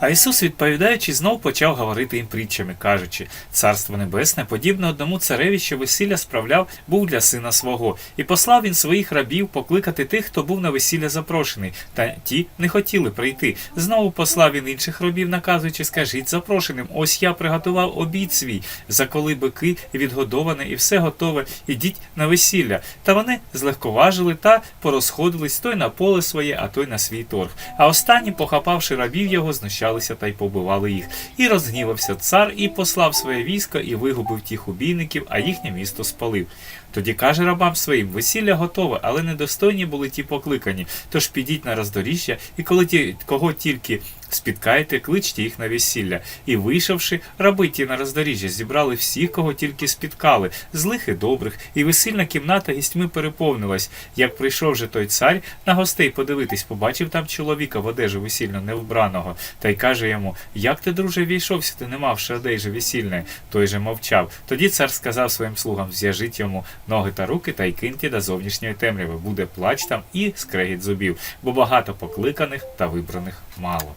А Ісус, відповідаючи, знов почав говорити їм притчами, кажучи: Царство Небесне, подібне одному цареві, що весілля справляв, був для сина свого, і послав він своїх рабів покликати тих, хто був на весілля запрошений, та ті не хотіли прийти. Знову послав він інших рабів, наказуючи, скажіть запрошеним, ось я приготував обід свій, заколи бики відгодоване і все готове, ідіть на весілля. Та вони злегковажили та порозходились той на поле своє, а той на свій торг. А останні, похапавши рабів його, знущалися та й побивали їх. І розгнівався цар, і послав своє військо, і вигубив тих убійників, а їхнє місто спалив. Тоді каже рабам своїм: весілля готове, але недостойні були ті покликані. Тож підіть на роздоріжжя, і коли ті, кого тільки спіткаєте, кличте їх на весілля. І вийшовши, раби ті на роздоріжжя зібрали всіх, кого тільки спіткали, злих і добрих, і весільна кімната гістьми переповнилась. Як прийшов же той цар на гостей подивитись, побачив там чоловіка в одежу весільно невбраного, та й каже йому: Як ти, друже, війшовся, ти не мавши одежі весільної? Той же мовчав. Тоді цар сказав своїм слугам: зв'яжіть йому ноги та руки та й киньте до зовнішньої темряви. Буде плач там і скрегіт зубів, бо багато покликаних та вибраних мало.